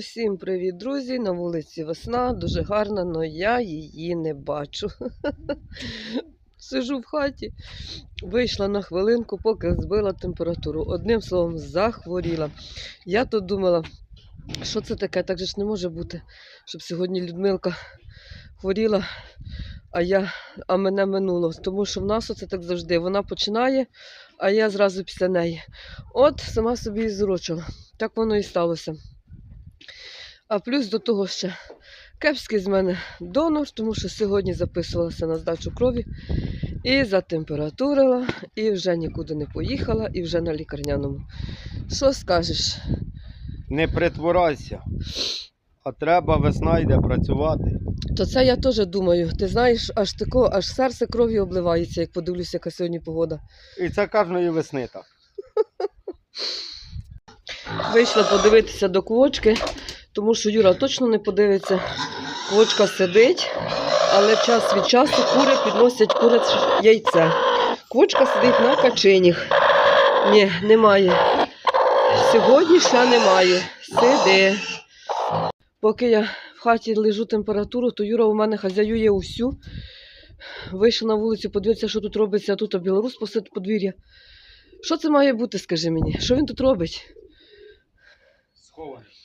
Усім привіт, друзі! На вулиці весна, дуже гарна, але я її не бачу. Сижу в хаті, вийшла на хвилинку, поки збила температуру. Одним словом, захворіла. Я тут думала, що це таке, так же ж не може бути, щоб сьогодні Людмилка хворіла, а, я, а мене минуло. Тому що в нас оце так завжди. Вона починає, а я зразу після неї. От сама собі і зрочила. Так воно і сталося. А плюс до того ще кепський з мене донор, тому що сьогодні записувалася на здачу крові і затемпературила, і вже нікуди не поїхала, і вже на лікарняному. Що скажеш? Не притворайся. А треба весна йде працювати. То це я теж думаю. Ти знаєш, аж тако, аж серце кров'ю обливається, як подивлюся, яка сьогодні погода. І це кожної весни так. Вийшла подивитися до квочки, тому що Юра точно не подивиться. Квочка сидить, але час від часу кури підносять куряче яйце. Квочка сидить на качинях. Ні, немає. Сьогодні ще немає. Сиди. Поки я в хаті лежу температуру, то Юра у мене хазяює усю. Вийшов на вулицю, подивитися, що тут робиться, а тут а білорус посеред подвір'я. Що це має бути, скажи мені? Що він тут робить? Схований.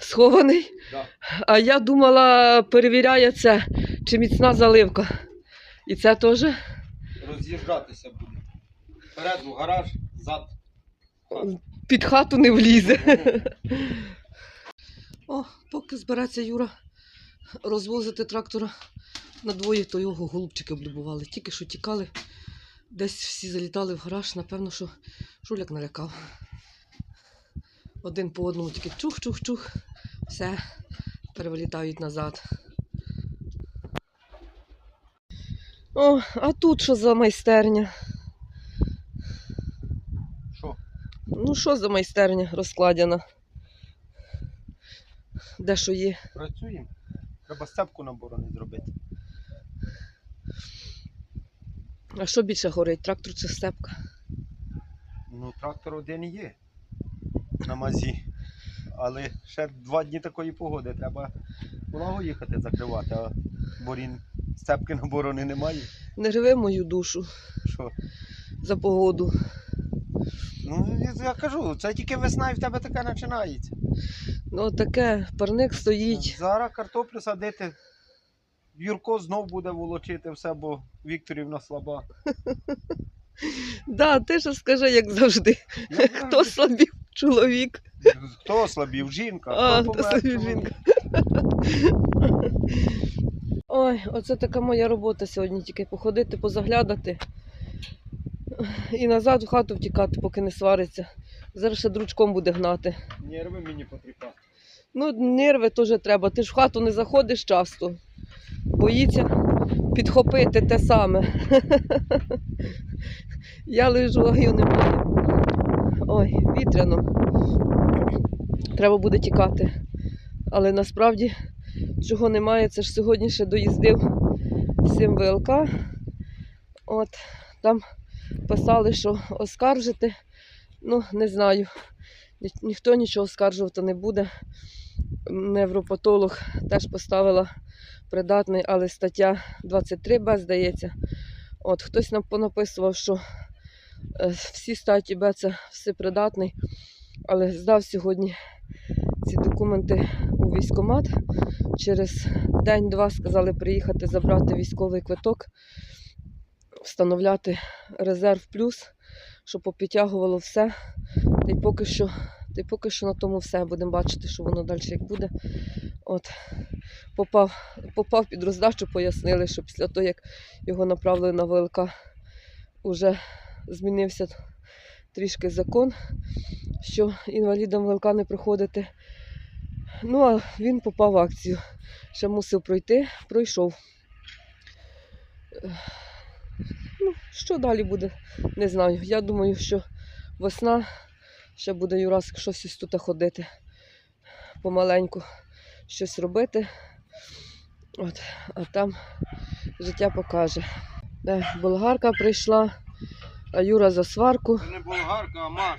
Схований? Да. А я думала, перевіряє це, чи міцна заливка. І це теж Роз'їжджатися буде. Вперед у гараж, зад. під хату не влізе. О, поки збереться Юра розвозити трактора на двоє, то його голубчики облюбували. Тільки що тікали, десь всі залітали в гараж, напевно, що жуляк налякав. Один по одному тільки чух-чух-чух, все, перевилітають назад. О, а тут що за майстерня? Що? Ну, що за майстерня розкладена? Де що є? Працюємо. Треба сцепку на борони зробити. А що більше горить? Трактор чи степка? Ну, трактор один є. На мазі. Але ще два дні такої погоди. Треба влагу їхати закривати, а борін сцепки на борони немає. Не рви мою душу Що? за погоду. Ну, я, кажу, це тільки весна і в тебе таке починається. Ну таке, парник стоїть. Зараз картоплю садити. Юрко знов буде волочити все, бо Вікторівна слаба. Да, ти ж скажи, як завжди. Хто слабів чоловік? Хто ослабів? Жінка. А, хто хто помер, слабів жінка. Ой, оце така моя робота сьогодні, тільки походити, позаглядати і назад в хату втікати, поки не свариться. Зараз ще дручком буде гнати. Нерви мені потріпати. Ну, нерви теж треба. Ти ж в хату не заходиш часто. Боїться підхопити те саме. Я лежу, а його немає. Ой, вітряно. Треба буде тікати. Але насправді чого немає, це ж сьогодні ще доїздив сім ВЛК. От, там писали, що оскаржити. Ну, не знаю. Ні- ніхто нічого оскаржувати не буде невропатолог теж поставила придатний, але стаття 23Б, здається. От хтось нам понаписував, що е, всі статті Б це все придатний, але здав сьогодні ці документи у військкомат. Через день-два сказали приїхати забрати військовий квиток, встановляти резерв плюс, щоб попідтягувало все. Та й поки що та й поки що на тому все. Будемо бачити, що воно далі як буде. От, попав, попав під роздачу, пояснили, що після того, як його направили на ВЛК, вже змінився трішки закон, що інвалідам ВЛК не приходити. Ну, а він попав в акцію. Ще мусив пройти, пройшов. Ну, що далі буде, не знаю. Я думаю, що весна ще буде Юрасик щось ось тут ходити помаленьку, щось робити. От, а там життя покаже. Де болгарка прийшла, а Юра за сварку. Це не болгарка, а маш.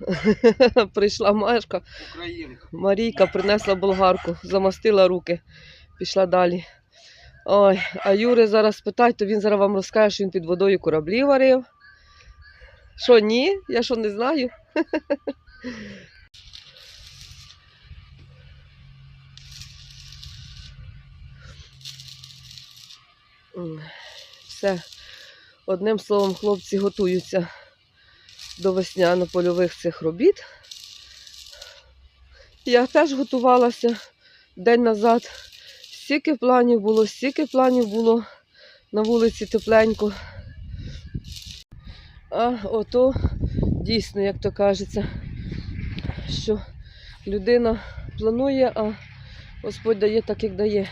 Прийшла Машка, Українка. Марійка принесла болгарку, замастила руки, пішла далі. Ой, а Юри зараз питать, то він зараз вам розкаже, що він під водою кораблі варив. Що, ні? Я що не знаю? Все. Одним словом, хлопці готуються до весняно-польових цих робіт. Я теж готувалася день назад. Стільки планів було, стільки планів було на вулиці тепленько. А ото дійсно, як то кажеться, що людина планує, а Господь дає так, як дає.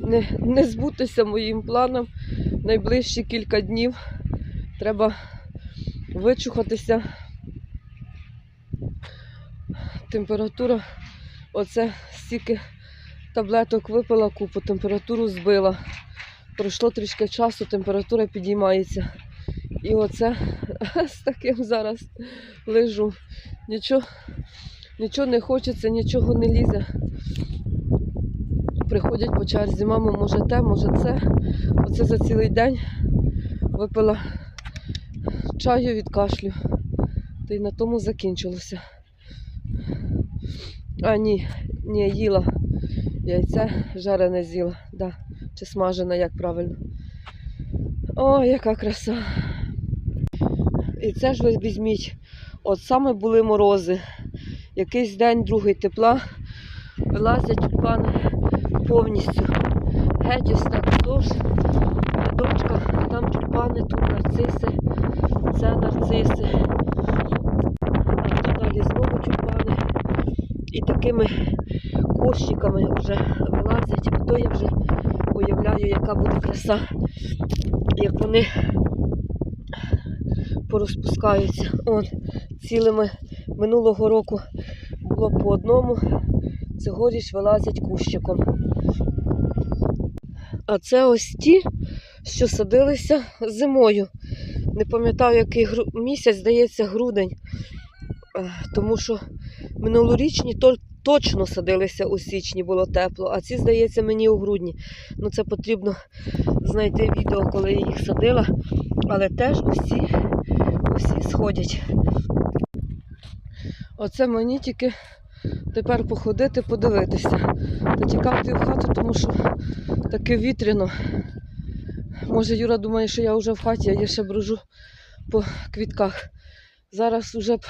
Не, не збутися моїм планам найближчі кілька днів. Треба вичухатися. Температура, оце стільки таблеток випила купу, температуру збила. Пройшло трішки часу, температура підіймається. І оце з таким зараз лежу. Нічого, нічого не хочеться, нічого не лізе. Приходять по черзі, мамо, може те, може це. Оце за цілий день випила чаю від кашлю. Та й на тому закінчилося. А, ні, ні, їла. Яйце жарене з'їла. Да. Чи смажене, як правильно. О, яка краса. І це ж ви візьміть. От саме були морози. Якийсь день, другий тепла. Вилазять тюльпани повністю. Геть ось так тюльпани, тут нарциси, це нарциси. А далі знову тюльпани. І такими кущиками вже вилазять. і То я вже уявляю, яка буде краса, як вони порозпускаються. Он, цілими минулого року було по одному, цьогоріч вилазять кущиком. А це ось ті, що садилися зимою. Не пам'ятаю, який місяць, здається, грудень. Е, Тому що минулорічні то... точно садилися у січні, було тепло, а ці, здається, мені у грудні. Ну, це потрібно знайти відео, коли я їх садила. Але теж усі, усі сходять. Оце мені тільки тепер походити, подивитися. Та тікати в хату, тому що таке вітряно. Може, Юра думає, що я вже в хаті, а я ще брожу по квітках. Зараз вже б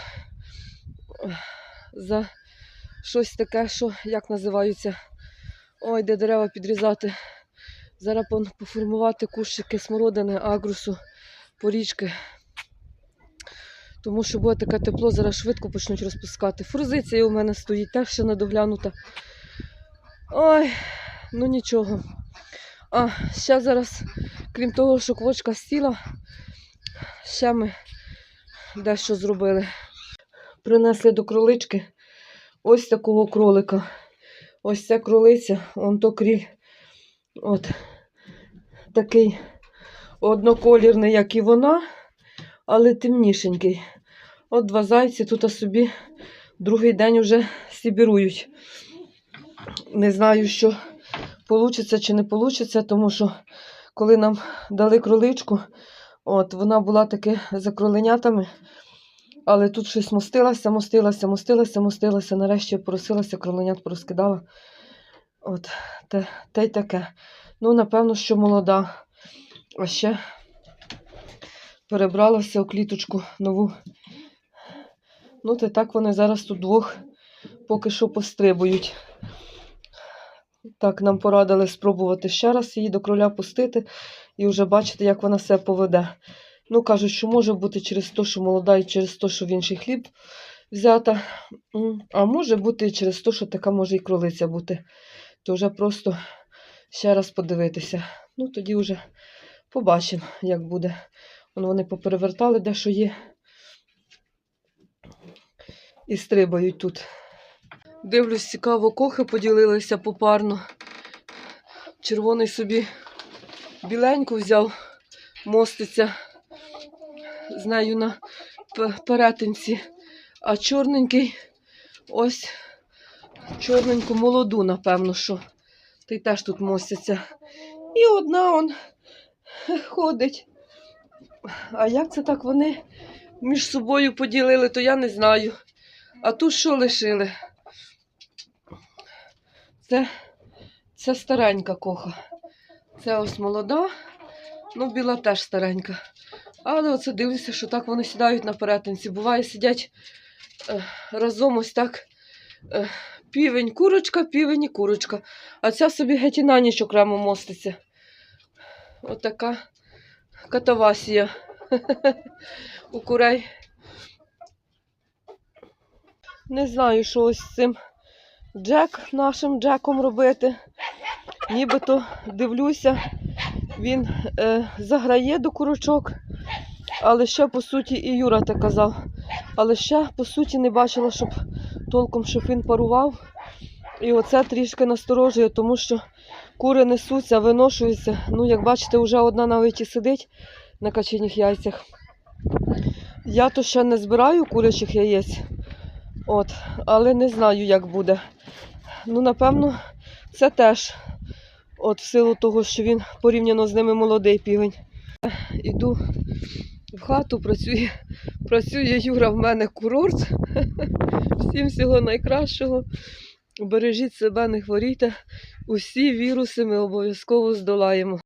за щось таке, що як називаються. Ой, де дерева підрізати. Зараз поформувати кущики смородини, агрусу, порічки. Тому що буде таке тепло, зараз швидко почнуть розпускати. Фрузиція у мене стоїть, теж ще не доглянута. Ой, ну нічого. А, ще зараз, крім того, що квочка сіла, ще ми дещо зробили. Принесли до кролички ось такого кролика. Ось ця кролиця, он то кріль. От такий одноколірний, як і вона, але темнішенький. От два зайці тут собі другий день вже сібірують. Не знаю, що вийде чи не вийде, тому що коли нам дали кроличку, от вона була таки за кроленятами, але тут щось мостилася, мостилася, мостилася, мостилася. Нарешті просилася, кроленят порозкидала. От, те, те й таке. Ну, напевно, що молода. А ще перебралася у кліточку нову. Ну, то так вони зараз тут двох поки що пострибують. Так, нам порадили спробувати ще раз її до кроля пустити і вже бачити, як вона себе поведе. Ну, кажуть, що може бути через те, що молода, і через те, що в інший хліб взята. А може бути і через те, що така може і кролиця бути. То вже просто ще раз подивитися. Ну, тоді вже побачимо, як буде. Вон вони поперевертали, де що є. І стрибають тут. Дивлюсь, цікаво, кохи поділилися попарно. Червоний собі біленьку взяв, моститься з нею на перетинці, а чорненький ось чорненьку молоду, напевно, що. Й теж тут мостяться. І одна он ходить. А як це так вони між собою поділили, то я не знаю. А тут що лишили? Це, це старенька коха. Це ось молода, ну біла теж старенька. Але оце дивлюся, що так вони сідають на перетинці. Буває, сидять е, разом ось так. Е, півень, курочка, півень і курочка. А ця собі геть і на ніч окремо моститься. Отака катавасія у курей. Не знаю, що ось з цим Джек, нашим Джеком робити. Нібито дивлюся, він е, заграє до курочок, але ще по суті і Юра так казав. Але ще по суті не бачила, щоб толком щоб він парував. І оце трішки насторожує, тому що кури несуться, виношуються. Ну, як бачите, вже одна навіть і сидить на качених яйцях. Я то ще не збираю курячих яєць, от, але не знаю, як буде. Ну, напевно, це теж от в силу того, що він порівняно з ними молодий півень. Іду в хату, працює, працює Юра в мене курорт. Всім всього найкращого. Бережіть себе, не хворійте. Усі віруси ми обов'язково здолаємо.